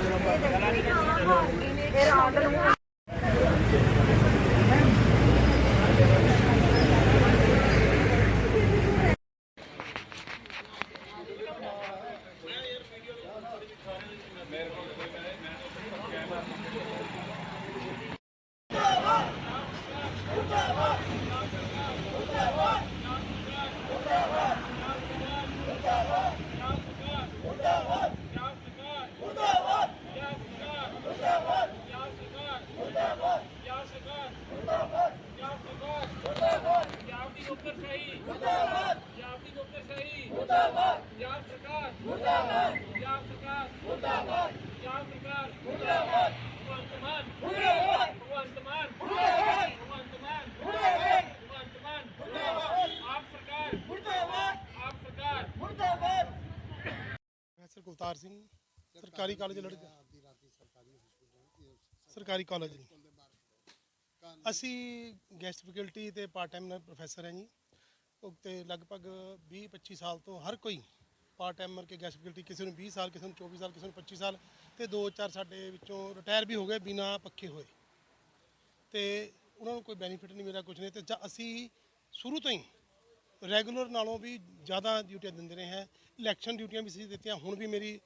かなり年始になる。ਸਰਕਾਰੀ college ਲੜਕਾ ਸਰਕਾਰੀ college ਜੀ ਅਸੀਂ ਗੈਸਟ ਫੈਕਲਟੀ ਤੇ ਪਾਰਟ ਟਾਈਮ ਪ੍ਰੋਫੈਸਰ ਹਾਂ ਜੀ। ਉਹ ਤੇ ਲਗਭਗ 20 25 ਸਾਲ ਤੋਂ ਹਰ ਕੋਈ ਪਾਰਟ ਟਾਈਮਰ ਕੇ ਗੈਸਟ ਫੈਕਲਟੀ ਕਿਸੇ ਨੂੰ 20 ਸਾਲ, ਕਿਸੇ ਨੂੰ 24 ਸਾਲ, ਕਿਸੇ ਨੂੰ 25 ਸਾਲ ਤੇ ਦੋ ਚਾਰ ਸਾਡੇ ਵਿੱਚੋਂ ਰਿਟਾਇਰ ਵੀ ਹੋ ਗਏ ਬਿਨਾ ਪੱਕੇ ਹੋਏ। ਤੇ ਉਹਨਾਂ ਨੂੰ ਕੋਈ ਬੈਨੀਫਿਟ ਨਹੀਂ ਮੇਰਾ ਕੁਝ ਨਹੀਂ ਤੇ ਅਸੀਂ ਸ਼ੁਰੂ ਤੋਂ ਹੀ ਰੈਗੂਲਰ ਨਾਲੋਂ ਵੀ ਜ਼ਿਆਦਾ ਡਿਊਟੀਆਂ ਦਿੰਦੇ ਰਹੇ ਹਾਂ। ਇਲੈਕਸ਼ਨ ਡਿਊਟੀਆਂ ਵੀ ਸੀ ਦਿੱਤੀਆਂ, ਹੁਣ ਵੀ ਮੇਰੀ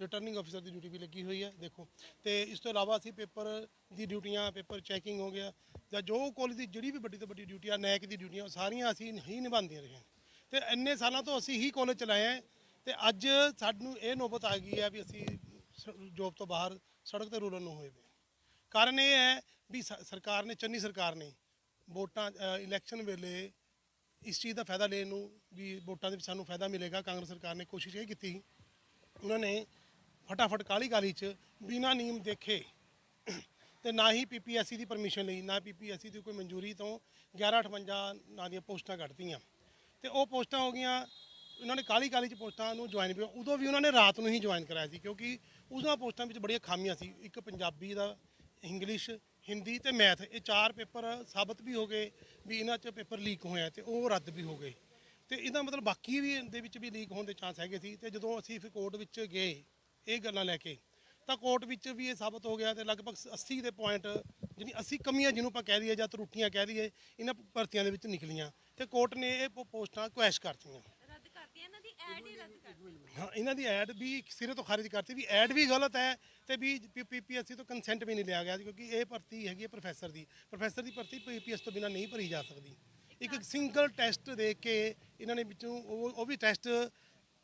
ਰਿਟਰਨਿੰਗ ਅਫਸਰ ਦੀ ਡਿਊਟੀ ਵੀ ਲੱਗੀ ਹੋਈ ਹੈ, ਦੇਖੋ। ਤੇ ਇਸ ਤੋਂ ਇਲਾਵਾ ਅਸੀਂ ਪੇਪਰ ਦੀ ਡਿਊਟੀਆਂ ਪੇਪਰ ਚੈਕਿੰਗ ਹੋ ਗਿਆ, ਜਾਂ ਜੋ ਕਾਲਜ ਦੀ ਜਿਹੜੀ ਵੀ ਵੱਡੀ ਤੋਂ ਵੱਡੀ ਡਿਊਟੀ ਆ ਨੈਕ ਦੀ ਡਿਊਟੀਆਂ ਉਹ ਸਾਰੀਆਂ ਅਸੀਂ ਹੀ ਨਿਭਾਉਂਦੀਆਂ ਰਹੀਆਂ। ਤੇ ਇੰਨੇ ਸਾਲਾਂ ਤੋਂ ਅਸੀਂ ਹੀ ਕਾਲਜ ਚਲਾਏ ਹਾਂ ਤੇ ਅੱਜ ਸਾਨੂੰ ਇਹ ਨੌਬਤ ਆ ਗਈ ਹੈ ਵੀ ਅਸੀਂ ਜੋਬ ਤੋਂ ਬਾਹਰ ਸੜਕ ਤੇ ਰੋਲਣ ਨੂੰ ਹੋਏ ਪਏ ਕਾਰਨ ਇਹ ਹੈ ਵੀ ਸ- ਸਰਕਾਰ ਨੇ, ਚੰਨੀ ਸਰਕਾਰ ਨੇ ਵੋਟਾਂ ਇਲੈਕਸ਼ਨ ਵੇਲੇ ਇਸ ਚੀਜ਼ ਦਾ ਫਾਇਦਾ ਲੈਣ ਨੂੰ ਵੀ ਵੋਟਾਂ ਦੇ ਵਿੱਚ ਸਾਨੂੰ ਫਾਇਦਾ ਮਿਲੇਗਾ। ਕਾਂਗਰਸ ਸਰਕਾਰ ਨੇ ਕੋਸ਼ਿਸ਼ ਇਹ ਕੀਤੀ ਉਹਨਾਂ ਨੇ ਫਟਾਫਟ ਕਾਲੀ ਕਾਲੀ ਚ ਬਿਨਾਂ ਨੀਮ ਦੇਖੇ ਤੇ ਨਾ ਹੀ ਪੀਪੀਐਸਸੀ ਦੀ ਪਰਮਿਸ਼ਨ ਲਈ ਨਾ ਪੀਪੀਐਸਸੀ ਦੀ ਕੋਈ ਮਨਜ਼ੂਰੀ ਤੋਂ 1158 ਨਾਂ ਦੀਆਂ ਪੋਸਟਾਂ ਕੱਢਤੀਆਂ ਤੇ ਉਹ ਪੋਸਟਾਂ ਹੋ ਗਈਆਂ ਉਹਨਾਂ ਨੇ ਕਾਲੀ ਕਾਲੀ ਚ ਪੋਸਟਾਂ ਨੂੰ ਜੁਆਇਨ ਵੀ ਉਦੋਂ ਵੀ ਉਹਨਾਂ ਨੇ ਰਾਤ ਨੂੰ ਹੀ ਜੁਆਇਨ ਕਰਾਇਆ ਸੀ ਕਿਉਂਕਿ ਉਹਨਾਂ ਪੋਸਟਾਂ ਵਿੱਚ ਬੜੀਆਂ ਖਾਮੀਆਂ ਸੀ ਇੱਕ ਪੰਜਾਬੀ ਦਾ ਇੰਗਲਿਸ਼ ਹਿੰਦੀ ਤੇ ਮੈਥ ਇਹ ਚਾਰ ਪੇਪਰ ਸਾਬਤ ਵੀ ਹੋ ਗਏ ਵੀ ਇਹਨਾਂ 'ਚ ਪੇਪਰ ਲੀਕ ਹੋਇਆ ਤੇ ਉਹ ਰੱਦ ਵੀ ਹੋ ਗਏ ਤੇ ਇਹਦਾ ਮਤਲਬ ਬਾਕੀ ਵੀ ਦੇ ਵਿੱਚ ਵੀ ਲੀਕ ਹੋਣ ਦੇ ਚਾਂਸ ਹੈਗੇ ਸੀ ਤੇ ਜਦੋਂ ਅਸੀਂ ਫਿਰ ਕੋਰਟ ਵਿੱਚ ਗਏ ਇਹ ਗੱਲਾਂ ਲੈ ਕੇ ਤਾਂ ਕੋਰਟ ਵਿੱਚ ਵੀ ਇਹ ਸਾਬਤ ਹੋ ਗਿਆ ਤੇ ਲਗਭਗ 80 ਦੇ ਪੁਆਇੰਟ ਜਿਹੜੀ 80 ਕਮੀਆਂ ਜਿਹਨੂੰ ਆਪਾਂ ਕਹਿ ਦਈਏ ਜਾਂ ਤਰੁੱਟੀਆਂ ਕਹਿ ਦਈਏ ਇਹਨਾਂ ਭਰਤੀਆਂ ਦੇ ਵਿੱਚ ਨਿਕਲੀਆਂ ਤੇ ਕੋਰਟ ਨੇ ਇਹ ਪੋਸਟਾਂ ਕੁਐਸ਼ ਕਰਤੀਆਂ। ਰੱਦ ਕਰਤੀ ਇਹਨਾਂ ਦੀ ਐਡ ਹੀ ਰੱਦ ਕਰਤੀ। ਹਾਂ ਇਹਨਾਂ ਦੀ ਐਡ ਵੀ ਸਿਰੇ ਤੋਂ ਖਾਰਿਜ ਕਰਤੀ ਵੀ ਐਡ ਵੀ ਗਲਤ ਹੈ ਤੇ ਵੀ ਪੀਪੀਐਸਸੀ ਤੋਂ ਕੰਸੈਂਟ ਵੀ ਨਹੀਂ ਲਿਆ ਗਿਆ ਕਿਉਂਕਿ ਇਹ ਭਰਤੀ ਹੈਗੀ ਹੈ ਪ੍ਰੋਫੈਸਰ ਦੀ ਪ੍ਰੋਫੈਸਰ ਦੀ ਭਰਤੀ ਪੀਪੀਐਸ ਤੋਂ ਬਿਨਾ ਨਹੀਂ ਭਰੀ ਜਾ ਸਕਦੀ। ਇੱਕ ਸਿੰਗਲ ਟੈਸਟ ਦੇ ਕੇ ਇਹਨਾਂ ਨੇ ਵਿੱਚੋਂ ਉਹ ਉਹ ਵੀ ਟੈਸਟ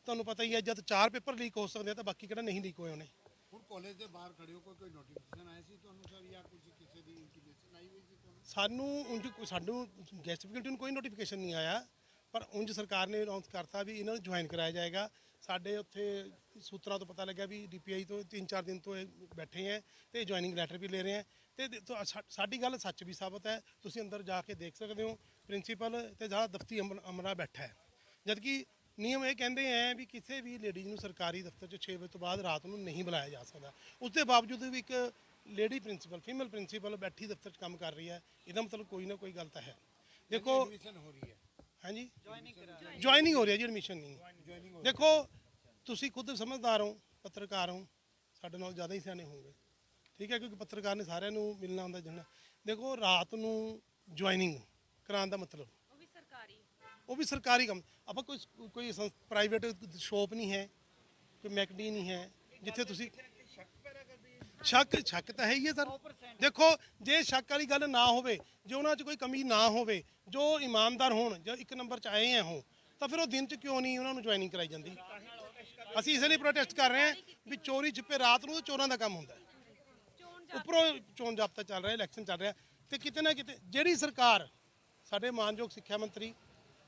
ਤੁਹਾਨੂੰ ਪਤਾ ਹੀ ਹੈ ਜਦ ਚਾਰ ਪੇਪਰ ਲੀਕ ਹੋ ਸਕਦੇ ਆ ਤਾਂ ਬਾਕੀ ਕਿਹੜਾ ਨਹੀਂ ਲੀਕ ਹੋਏ ਹੋਣੇ। ਹੁਣ ਕਾਲਜ ਦੇ ਬਾਹਰ ਖੜੇ ਹੋ ਕੋਈ ਕੋਈ ਨੋਟੀਫਿਕੇਸ਼ਨ ਆਇਆ ਸੀ ਤੁਹਾਨੂੰ ਸਰ ਜਾਂ ਕੁਝ ਕਿਸੇ ਦੀ ਇੰਟੀਮੇਸ਼ਨ ਆਈ ਹੋਈ ਸੀ ਤੁਹਾਨੂੰ? ਸਾਨੂੰ ਉਂਝ ਕੋਈ- ਸਾਨੂੰ ਗੈਸਟ ਫੈਕਲਟੀ ਨੂੰ ਕੋਈ ਨੋਟੀਫਿਕੇਸ਼ਨ ਨਹੀਂ ਆਇਆ ਪਰ ਉਂਝ ਸਰਕਾਰ ਨੇ ਅਨਾਉਂਸ ਕਰਤਾ ਵੀ ਇਹਨਾਂ ਨੂੰ ਜੁਆਇਨ ਕਰਾਇਆ ਜਾਏਗਾ। ਸਾਡੇ ਉੱਥੇ ਸੂਤਰਾਂ ਤੋਂ ਪਤਾ ਲੱਗਿਆ ਵੀ ਡੀਪੀਆਈ ਤੋਂ 3-4 ਦਿਨ ਤੋਂ ਇਹ ਬੈਠੇ ਹੈ ਤੇ ਜੁਆਇਨਿੰਗ ਲੈਟਰ ਵੀ ਲੈ ਰਹੇ ਹੈ। ਤੇ ਦੇ- ਸਾ- ਸਾਡੀ ਗੱਲ ਸੱਚ ਵੀ ਸਾਬਤ ਹੈ। ਤੁਸੀਂ ਅੰਦਰ ਜਾ ਕੇ ਦੇਖ ਸਕਦੇ ਹੋ ਪ੍ਰਿੰਸੀਪਲ ਤੇ ਜਿਹੜਾ ਦਫ਼ਤੀ ਅਮਰ- ਅਮਲਾ ਬੈਠਾ ਹੈ। ਜਦਕਿ ਨਿਯਮ ਇਹ ਕਹਿੰਦੇ ਹੈ ਵੀ ਕਿਸੇ ਵੀ ਲੇਡੀਜ਼ ਨੂੰ ਸਰਕਾਰੀ ਦਫ਼ਤਰ 'ਚ 6 ਵਜੇ ਤੋਂ ਬਾਅਦ ਰਾਤ ਨੂੰ ਨਹੀਂ ਬੁਲਾਇਆ ਜਾ ਸਕਦਾ। ਉਸ ਦੇ ਬਾਵਜੂਦ ਵੀ ਇੱਕ ਲੇਡੀ ਪ੍ਰਿੰਸੀਪਲ ਫੀਮੇਲ ਪ੍ਰਿੰਸੀਪਲ ਬੈਠੀ ਦਫ਼ਤਰ 'ਚ ਕੰਮ ਕਰ ਰਹੀ ਹੈ। ਇਹਦਾ ਮਤਲਬ ਕੋਈ ਨਾ ਕੋਈ ਗੱਲ ਤਾਂ ਹੈ। ਦੇਖੋ ਹੋ ਰਹੀ ਹੈ। ਹਾਂਜੀ? ਜੁਆਇਨਿੰਗ ਹੋ ਰਹੀ। ਹੈ ਜੀ ਐਡਮਿਸ਼ਨ ਨਹੀਂ। ਦੇਖੋ ਤੁਸੀਂ ਖੁਦ ਸਮਝਦਾਰ ਹੋ ਪੱਤਰਕਾਰ ਹੋ ਸਾਡੇ ਨਾਲ ਜ਼ਿਆਦਾ ਹੀ ਸਿਆਣੇ ਹੋਵੋਗੇ। ਠੀਕ ਹੈ ਕਿਉਂਕਿ ਪੱਤਰਕਾਰ ਨੇ ਸਾਰਿਆਂ ਨੂੰ ਮਿਲਣਾ ਹੁੰਦਾ ਜਣਾ ਦੇਖੋ ਰਾਤ ਨੂੰ ਜੁਆਇਨਿੰਗ ਕਰਾਉਣ ਦਾ ਮਤਲਬ। ਉਹ ਵੀ ਸਰਕਾਰੀ। ਉਹ ਵੀ ਸਰਕਾਰੀ ਕੰਮ। ਆਪਾਂ ਕੋਈ ਕੋਈ ਪ੍ਰਾਈਵੇਟ ਸ਼ੋਪ ਨਹੀਂ ਹੈ ਕੋਈ ਮੈਕਡੀ ਨਹੀਂ ਹੈ ਜਿੱਥੇ ਤੁਸੀਂ ਸ਼ੱਕ ਸ਼ੱਕ ਤਾਂ ਹੈ ਹੀ ਹੈ ਸਰ। ਦੇਖੋ, ਜੇ ਸ਼ੱਕ ਵਾਲੀ ਗੱਲ ਨਾ ਹੋਵੇ, ਜੇ ਉਹਨਾਂ 'ਚ ਕੋਈ ਕਮੀ ਨਾ ਹੋਵੇ, ਜੋ ਇਮਾਨਦਾਰ ਹੋਣ, ਜਾਂ ਇੱਕ ਨੰਬਰ 'ਚ ਆਏ ਆ ਹੋ ਤਾਂ ਫਿਰ ਉਹ ਦਿਨ 'ਚ ਕਿਉਂ ਨਹੀਂ ਉਹਨਾਂ ਨੂੰ ਜੁਆਇਨਿੰਗ ਕਰਾਈ ਜਾਂਦੀ? ਅਸੀਂ ਇਸ ਲਈ ਪ੍ਰੋਟੈਸਟ ਕਰ ਰਹੇ ਹਾਂ ਵੀ ਚੋਰੀ ਛਿਪੇ ਰਾਤ ਨੂੰ ਚੋਰਾਂ ਦਾ ਕੰਮ ਹੁੰਦਾ। ਉੱਪਰੋਂ ਚੋਣ ਜਾਬਤਾ ਚੱਲ ਰਿਹਾ ਇਲੈਕਸ਼ਨ ਚੱਲ ਰਿਹਾ। ਤੇ ਕਿਤੇ ਨਾ ਕਿਤੇ ਜਿਹੜੀ ਸਰਕਾਰ, ਸਾਡੇ ਮਾਨਯੋਗ ਸਿੱਖਿਆ ਮੰਤਰੀ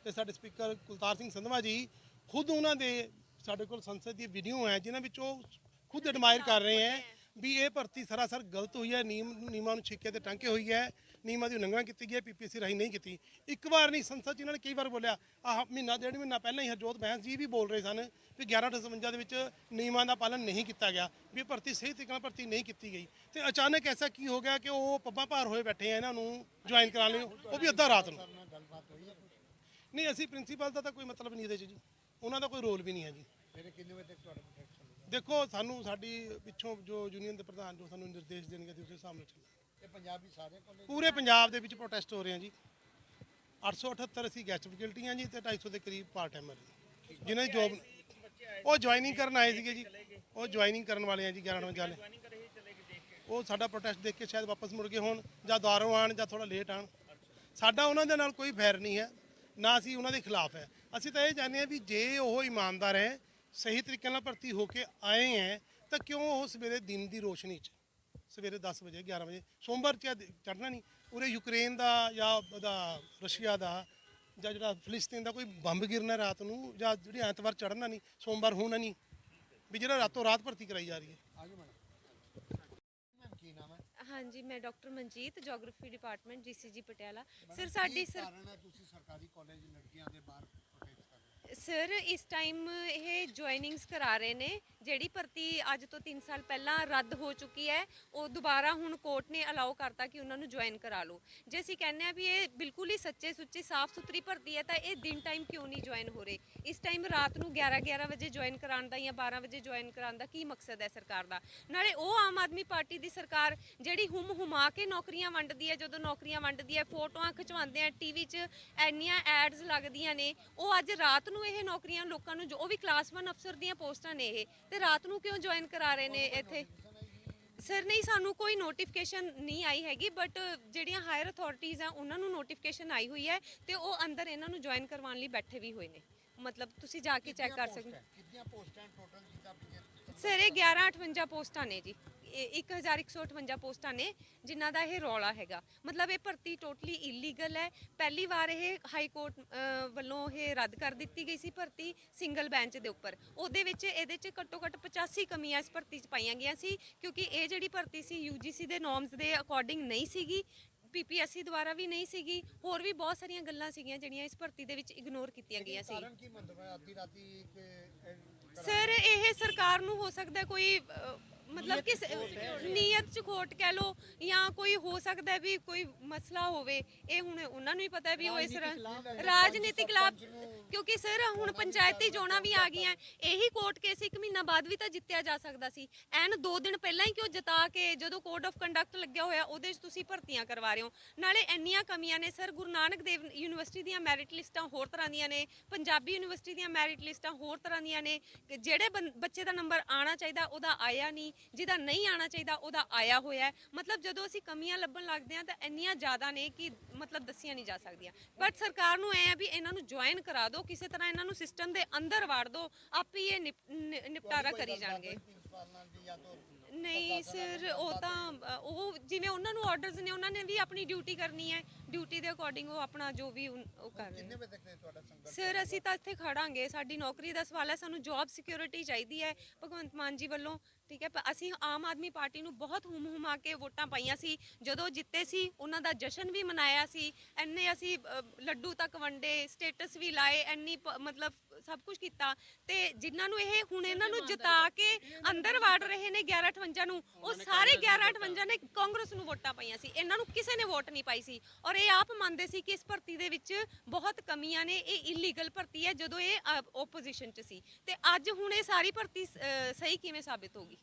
ਤੇ ਸਾਡੇ ਸਪੀਕਰ ਕੁਲਤਾਰ ਸਿੰਘ ਸੰਧਵਾ ਜੀ ਖੁਦ ਉਹਨਾਂ ਦੇ ਸਾਡੇ ਕੋਲ ਸੰਸਦ ਦੀ ਵੀਡੀਓ ਹੈ, ਜਿਨ੍ਹਾਂ ਵਿੱਚ ਉਹ ਖੁਦ ਐਡਮਾਇਰ ਕਰ ਰਹੇ ਹੈ ਵੀ ਇਹ ਭਰਤੀ ਸਰਾਸਰ ਗਲਤ ਹੋਈ ਹੈ, ਨੀਮ ਨੀਮਾਂ ਨੂੰ ਛੇਕੇ ਤੇ ਟਾਂਕੇ ਹੋਈ ਹੈ, ਨੀਮਾਂ ਦੀ ਉਲੰਘਣਾ ਕੀਤੀ ਗਈ ਹੈ, ਪੀਪੀਸੀ ਰਾਹੀਂ ਨਹੀਂ ਕੀਤੀ। ਇੱਕ ਵਾਰ ਨਹੀਂ, ਸੰਸਦ 'ਚ ਇਹਨਾਂ ਨੇ ਕਈ ਵਾਰ ਬੋਲਿਆ, ਆਹ ਮਹੀਨਾ, ਡੇਢ ਮਹੀਨਾ ਪਹਿਲਾਂ ਹੀ ਹਰਜੋਤ ਬੈਂਸ ਜੀ ਵੀ ਬੋਲ ਰਹੇ ਸਨ ਵੀ 1158 ਦੇ ਵਿੱਚ ਨਿਯਮਾਂ ਦਾ ਪਾਲਣ ਨਹੀਂ ਕੀਤਾ ਗਿਆ, ਵੀ ਇਹ ਭਰਤੀ ਸਹੀ ਤਰੀਕੇ ਨਾਲ ਭਰਤੀ ਨਹੀਂ ਕੀਤੀ ਗਈ। ਤੇ ਅਚਾਨਕ ਐਸਾ ਕੀ ਹੋ ਗਿਆ ਕਿ ਉਹ ਪੱਬਾਂ ਭਾਰ ਹੋਏ ਬੈਠੇ ਆ ਇਹਨਾਂ ਨੂੰ ਜੁਆਇਨ ਕਰਾਉਣ ਲਈ, ਉਹ ਵੀ ਅੱਧਾ ਰਾਤ ਨੂੰ। ਨਹੀਂ, ਅਸੀਂ ਪ੍ਰਿੰਸੀਪਲ ਦਾ ਤਾਂ ਕੋਈ ਮਤਲਬ ਨਹੀਂ ਇਹਦੇ 'ਚ ਜੀ, ਉਹਨਾਂ ਦਾ ਕੋਈ ਰੋਲ ਵੀ ਨਹੀਂ ਹੈ ਜੀ। ਫਿਰ ਕਿੰਨੇ ਵਜੇ ਤੱਕ ਤੁਹਾਡਾ ਦੇਖੋ ਸਾਨੂੰ ਸਾਡੀ ਪਿੱਛੋਂ ਜੋ ਯੂਨੀਅਨ ਦੇ ਪ੍ਰਧਾਨ ਜੋ ਸਾਨੂੰ ਨਿਰਦੇਸ਼ ਦੇਣਗੇ ਤੇ ਉਸ ਹਿਸਾਬ ਨਾਲ ਚੱਲਾਂਗੇ ਇਹ ਪੰਜਾਬੀ ਸਾਰੇ ਕਾਲਜ ਪੂਰੇ ਪੰਜਾਬ ਦੇ ਵਿੱਚ ਪ੍ਰੋਟੈਸਟ ਹੋ ਰਹੇ ਆ ਜੀ। 878 ਅਸੀਂ ਗੈਸਟ ਫੈਕਲਟੀਆਂ ਜੀ ਤੇ 250 ਦੇ ਕਰੀਬ ਪਾਰਟ ਟਾਈਮਰ ਜੀ ਜਿਨ੍ਹਾਂ ਦੀ ਜੋਬ ਉਹ ਜੁਆਇਨਿੰਗ ਕਰਨ ਆਏ ਸੀਗੇ ਜੀ। ਉਹ ਜੁਆਇਨਿੰਗ ਕਰਨ ਵਾਲੇ ਆ ਜੀ 11 ਵਜੇ ਵਾਲੇ। ਉਹ ਸਾਡਾ ਪ੍ਰੋਟੈਸਟ ਦੇਖ ਕੇ ਸ਼ਾਇਦ ਵਾਪਸ ਮੁੜ ਗਏ ਹੋਣ ਜਾਂ ਦੁਬਾਰਾ ਆਣ ਜਾਂ ਥੋੜਾ ਲੇਟ ਆਣ ਸਾਡਾ ਉਹਨਾਂ ਦੇ ਨਾਲ ਕੋਈ ਫੈਰ ਨਹੀਂ ਹੈ ਨਾ ਅਸੀਂ ਉਹਨਾਂ ਦੇ ਖਿਲਾਫ ਹੈ। ਅਸੀਂ ਤਾਂ ਇਹ ਚਾਹੁੰਦੇ ਹਾਂ ਵੀ ਜੇ ਉਹ ਇਮਾਨਦਾਰ ਹੈ ਸਹੀ ਤਰੀਕੇ ਨਾਲ ਭਰਤੀ ਹੋ ਕੇ ਆਏ ਹੈ ਤਾਂ ਕਿਉਂ ਉਹ ਸਵੇਰੇ ਦਿਨ ਦੀ ਰੋਸ਼ਨੀ 'ਚ? ਸਵੇਰੇ 10 ਵਜੇ 11 ਵਜੇ ਸੋਮਵਾਰ ਚ ਚੜਨਾ ਨਹੀਂ। ਉਰੇ ਯੂਕਰੇਨ ਦਾ ਜਾਂ ਉਹਦਾ ਰਸ਼ੀਆ ਦਾ ਜਾਂ ਜਿਹੜਾ ਫਿਲਿਸਤੀਨ ਦਾ ਕੋਈ ਬੰਬ ਗਿਰਨਾ ਰਾਤ ਨੂੰ ਜਾਂ ਜਿਹੜੀ ਐਤਵਾਰ ਚੜਨਾ ਨਹੀਂ ਸੋਮਵਾਰ ਹੋਣਾ ਨਹੀਂ ਵੀ ਜਿਹੜਾ ਰਾਤੋਂ ਰਾਤ ਭਰਤੀ ਕਰਾਈ ਜਾ ਰਹੀ ਹੈ। ਹਾਂਜੀ ਮੈਂ doctor Manjeet geography department GCG Patiala. Sir ਸਾਡੀ ਕੀ ਸਰ ਕਾਰਨ ਹੈ ਤੁਸੀਂ ਸਰਕਾਰੀ ਕਾਲਜ ਲੜਕੀਆਂ ਦੇ ਬਾਹਰ ਪ੍ਰੋਟੈਸਟ ਕਰ ਰਹੇ ਹੋ ਸਰ ਇਸ ਟਾਈਮ ਇਹ ਜੁਆਇਨਿੰਗਸ ਕਰਾ ਰਹੇ ਨੇ, ਜਿਹੜੀ ਭਰਤੀ ਅੱਜ ਤੋਂ 3 ਸਾਲ ਪਹਿਲਾਂ ਰੱਦ ਹੋ ਚੁੱਕੀ ਹੈ, ਉਹ ਦੁਬਾਰਾ ਹੁਣ ਕੋਰਟ ਨੇ ਅਲਾਉ ਕਰਤਾ ਕਿ ਉਹਨਾਂ ਨੂੰ ਜੁਆਇਨ ਕਰਾ ਲਓ। ਜੇ ਅਸੀਂ ਕਹਿੰਦੇ ਆ ਵੀ ਇਹ ਬਿਲਕੁਲ ਹੀ ਸੱਚੇ ਸੁੱਚੇ ਸਾਫ਼ ਸੁਥਰੀ ਭਰਤੀ ਹੈ, ਤਾਂ ਇਹ ਦਿਨ ਟਾਈਮ ਕਿਉਂ ਨਹੀਂ ਜੁਆਇਨ ਹੋ ਰਹੇ? ਇਸ ਟਾਈਮ ਰਾਤ ਨੂੰ 11 11 ਵਜੇ ਜੁਆਇਨ ਕਰਾਉਣ ਦਾ ਜਾਂ 12 ਵਜੇ ਜੁਆਇਨ ਕਰਾਉਣ ਦਾ ਕੀ ਮਕਸਦ ਹੈ ਸਰਕਾਰ ਦਾ? ਨਾਲੇ ਉਹ ਆਮ ਆਦਮੀ ਪਾਰਟੀ ਦੀ ਸਰਕਾਰ ਜਿਹੜੀ ਹੁਮ ਹੁਮਾ ਕੇ ਨੌਕਰੀਆਂ ਵੰਡਦੀ ਹੈ, ਜਦੋਂ ਨੌਕਰੀਆਂ ਵੰਡਦੀ ਹੈ, ਫੋਟੋਆਂ ਖਿਚਵਾਉਂਦੇ ਆ ਟੀਵੀ 'ਚ ਐਨੀਆਂ ਐਡਸ ਲੱਗਦੀਆਂ ਨੇ, ਉਹ ਅੱਜ ਰਾਤ ਨੂੰ ਇਹ ਨੌਕਰੀਆਂ ਲੋਕਾਂ ਨੂੰ ਜੋ ਉਹ ਵੀ ਕਲਾਸ 1 ਅਫਸਰ ਦੀਆਂ ਪੋਸਟਾਂ ਨੇ ਇਹ। ਤੇ ਰਾਤ ਨੂੰ ਕਿਉਂ ਜੁਆਇਨ ਕਰਾ ਰਹੇ ਨੇ ਇੱਥੇ? ਸਰ ਨਹੀਂ ਸਾਨੂੰ ਕੋਈ ਨੋਟੀਫਿਕੇਸ਼ਨ ਨਹੀਂ ਆਈ ਹੈਗੀ ਬਟ ਜਿਹੜੀਆਂ ਹਾਇਰ ਅਥਾਰਟੀਆਂ ਆ ਉਹਨਾਂ ਨੂੰ ਨੋਟੀਫਿਕੇਸ਼ਨ ਆਈ ਹੋਈ ਹੈ ਤੇ ਉਹ ਅੰਦਰ ਇਹਨਾਂ ਨੂੰ ਜੁਆਇਨ ਕਰਵਾਉਣ ਲਈ ਬੈਠੇ ਵੀ ਹੋਏ ਨੇ। ਮਤਲਬ ਤੁਸੀਂ ਜਾ ਕੇ ਚੈੱਕ ਕਰ ਸਕਦੇ ਹੋ? ਕਿੰਨੀਆਂ ਪੋਸਟਾਂ ਟੋਟਲ ਜਿੱਦਾਂ ਸਰ ਇਹ 1158 ਪੋਸਟਾਂ ਨੇ ਜੀ। 1158 ਪੋਸਟਾਂ ਨੇ ਜਿਨ੍ਹਾਂ ਦਾ ਇਹ ਰੌਲਾ ਹੈਗਾ। ਮਤਲਬ ਇਹ ਭਰਤੀ ਟੋਟਲੀ ਇਲੀਗਲ ਹੈ। ਪਹਿਲੀ ਵਾਰ ਇਹ ਹਾਈ ਕੋਰਟ ਵੱਲੋਂ ਇਹ ਰੱਦ ਕਰ ਦਿੱਤੀ ਗਈ ਸੀ ਭਰਤੀ ਸਿੰਗਲ ਬੈਂਚ ਦੇ ਉੱਪਰ। ਉਹਦੇ ਵਿੱਚ ਇਹਦੇ 'ਚ ਘੱਟੋ ਘੱਟ 85 ਕਮੀਆਂ ਇਸ ਭਰਤੀ 'ਚ ਪਾਈਆਂ ਗਈਆਂ ਸੀ ਕਿਉਂਕਿ ਇਹ ਜਿਹੜੀ ਭਰਤੀ ਸੀ ਯੂਜੀਸੀ ਦੇ ਨੋਰਮਸ ਦੇ ਅਕੋਰਡਿੰਗ ਨਹੀਂ ਸੀਗੀ ਪੀਪੀਐਸਸੀ ਦੁਆਰਾ ਵੀ ਨਹੀਂ ਸੀਗੀ ਹੋਰ ਵੀ ਬਹੁਤ ਸਾਰੀਆਂ ਗੱਲਾਂ ਸੀਗੀਆਂ ਜਿਹੜੀਆਂ ਇਸ ਭਰਤੀ ਦੇ ਵਿੱਚ ਇਗਨੋਰ ਕੀਤੀਆਂ ਗਈਆਂ ਸੀ। ਕਾਰਨ ਕੀ ਮੰਨਦੇ ਹੋ? ਅੱਧੀ ਰਾਤੀ ਕਿ ਸਰ ਇਹ ਸਰਕਾਰ ਨੂੰ ਹੋ ਸਕਦਾ ਕੋਈ ਮਤਲਬ ਕਿ ਨੀਅਤ ਚ ਖੋਟ ਕਹਿ ਲੋ ਜਾਂ ਕੋਈ ਹੋ ਸਕਦਾ ਵੀ ਕੋਈ ਮਸਲਾ ਹੋਵੇ, ਇਹ ਹੁਣ ਉਹਨਾਂ ਨੂੰ ਹੀ ਪਤਾ ਵੀ ਉਹ ਇਸ ਰਾ- ਰਾਜਨੀਤਿਕ ਲਾਭ ਕਿਉਂਕਿ ਸਰ ਹੁਣ ਪੰਚਾਇਤੀ ਚੋਣਾਂ ਵੀ ਆ ਗਈਆਂ, ਇਹੀ ਕੋਰਟ ਕੇਸ ਇੱਕ ਮਹੀਨਾ ਬਾਅਦ ਵੀ ਤਾਂ ਜਿੱਤਿਆ ਜਾ ਸਕਦਾ ਸੀ। ਐਨ ਦੋ ਦਿਨ ਪਹਿਲਾਂ ਹੀ ਕਿਉਂ ਜਿਤਾ ਕੇ ਜਦੋਂ ਕੋਡ ਆਫ ਕੰਡਕਟ ਲੱਗਿਆ ਹੋਇਆ, ਉਹਦੇ 'ਚ ਤੁਸੀਂ ਭਰਤੀਆਂ ਕਰਵਾ ਰਹੇ ਹੋ। ਨਾਲੇ ਇੰਨੀਆਂ ਕਮੀਆਂ ਨੇ ਸਰ, ਗੁਰੂ ਨਾਨਕ ਦੇਵ ਯੂਨੀਵਰਸਿਟੀ ਦੀਆਂ ਮੈਰਿਟ ਲਿਸਟਾਂ ਹੋਰ ਤਰ੍ਹਾਂ ਦੀਆਂ ਨੇ, ਪੰਜਾਬੀ ਯੂਨੀਵਰਸਿਟੀ ਦੀਆਂ ਮੈਰਿਟ ਲਿਸਟਾਂ ਹੋਰ ਤਰ੍ਹਾਂ ਦੀਆਂ ਨੇ ਜਿਹੜੇ ਬੱਚੇ ਦਾ ਨੰਬਰ ਆਣਾ ਚਾਹੀਦਾ, ਉਹਦਾ ਆਇਆ ਨਹੀਂ। ਜਿਹਦਾ ਨਹੀਂ ਆਣਾ ਚਾਹੀਦਾ ਉਹਦਾ ਆਇਆ ਹੋਇਆ ਹੈ। ਮਤਲਬ ਜਦੋਂ ਅਸੀਂ ਕਮੀਆਂ ਲੱਭਣ ਲੱਗਦੇ ਹਾਂ ਤਾਂ ਇੰਨੀਆਂ ਜ਼ਿਆਦਾ ਨੇ ਕਿ ਮਤਲਬ ਦੱਸੀਆਂ ਨਹੀਂ ਜਾ ਸਕਦੀਆਂ ਬਟ ਸਰਕਾਰ ਨੂੰ ਐ ਆ ਵੀ ਇਹਨਾਂ ਨੂੰ ਜੁਆਇਨ ਕਰਾ ਦਿਓ ਕਿਸੇ ਤਰ੍ਹਾਂ ਇਹਨਾਂ ਨੂੰ ਸਿਸਟਮ ਦੇ ਅੰਦਰ ਵਾੜ ਦਿਓ ਆਪੇ ਹੀ ਇਹ ਨਿਪ- ਨਿ- ਨਿਪਟਾਰਾ ਕਰੀ ਜਾਣਗੇ ਪ੍ਰਿੰਸੀਪਲ ਨਾਲ ਵੀ ਜਾਂ ਤਾਂ ਨਹੀਂ ਸਰ ਉਹ ਤਾਂ ਉਹ ਜਿਵੇਂ ਉਹਨਾਂ ਨੂੰ ਆਰਡਰਸ ਨੇ ਉਹਨਾਂ ਨੇ ਵੀ ਆਪਣੀ ਡਿਊਟੀ ਕਰਨੀ ਹੈ। ਡਿਊਟੀ ਦੇ ਅਕੋਰਡਿੰਗ ਉਹ ਆਪਣਾ ਜੋ ਵੀ ਉਨ- ਉਹ ਕਰ ਰਹੇ ਕਿੰਨੇ ਨੇ। ਵਜੇ ਤੱਕ ਇਹ ਤੁਹਾਡਾ ਸੰਘਰਸ਼ ਸਰ ਅਸੀਂ ਤਾਂ ਇੱਥੇ ਖੜਾਂਗੇ। ਸਾਡੀ ਨੌਕਰੀ ਦਾ ਸਵਾਲ ਹੈ ਸਾਨੂੰ ਜੌਬ ਸਿਕਿਉਰਿਟੀ ਚਾਹੀਦੀ ਹੈ ਭਗਵੰਤ ਮਾਨ ਜੀ ਵੱਲੋਂ। ਠੀਕ ਹੈ ਅਸੀਂ ਆਮ ਆਦਮੀ ਪਾਰਟੀ ਨੂੰ ਬਹੁਤ ਹੁਮ ਹੁਮਾ ਕੇ ਵੋਟਾਂ ਪਾਈਆਂ ਸੀ। ਜਦੋਂ ਜਿੱਤੇ ਸੀ ਉਹਨਾਂ ਦਾ ਜਸ਼ਨ ਵੀ ਮਨਾਇਆ ਸੀ। ਐਨੇ ਅਸੀਂ ਅ, ਲੱਡੂ ਤੱਕ ਵੰਡੇ ਸਟੇਟਸ ਵੀ ਲਾਏ ਐਨੀ ਪ- ਮਤਲਬ ਸਭ ਕੁਝ ਕੀਤਾ ਤੇ ਜਿਨ੍ਹਾਂ ਨੂੰ ਇਹ ਹੁਣ ਇਹਨਾਂ ਨੂੰ ਜਿਤਾ ਕੇ ਅੰਦਰ ਵਾੜ ਰਹੇ ਨੇ 1158 ਨੂੰ ਉਹ ਸਾਰੇ 1158 ਨੇ ਕਾਂਗਰਸ ਨੂੰ ਵੋਟਾਂ ਪਾਈਆਂ ਸੀ। ਇਹਨਾਂ ਨੂੰ ਕਿਸੇ ਨੇ ਵੋਟ ਨਹੀਂ ਪਾਈ ਸੀ। ਔਰ ਇਹ ਆਪ ਮੰਨਦੇ ਸੀ ਕਿ ਇਸ ਭਰਤੀ ਦੇ ਵਿੱਚ ਬਹੁਤ ਕਮੀਆਂ ਨੇ। ਇਹ ਇਲੀਗਲ ਭਰਤੀ ਹੈ ਜਦੋਂ ਇਹ ਆਪੋਜੀਸ਼ਨ 'ਚ ਸੀ। ਤੇ ਅੱਜ ਹੁਣ ਇਹ ਸਾਰੀ ਭਰਤੀ ਅ, ਸਹੀ ਕਿਵੇਂ ਸਾਬਿਤ ਹੋਗੀ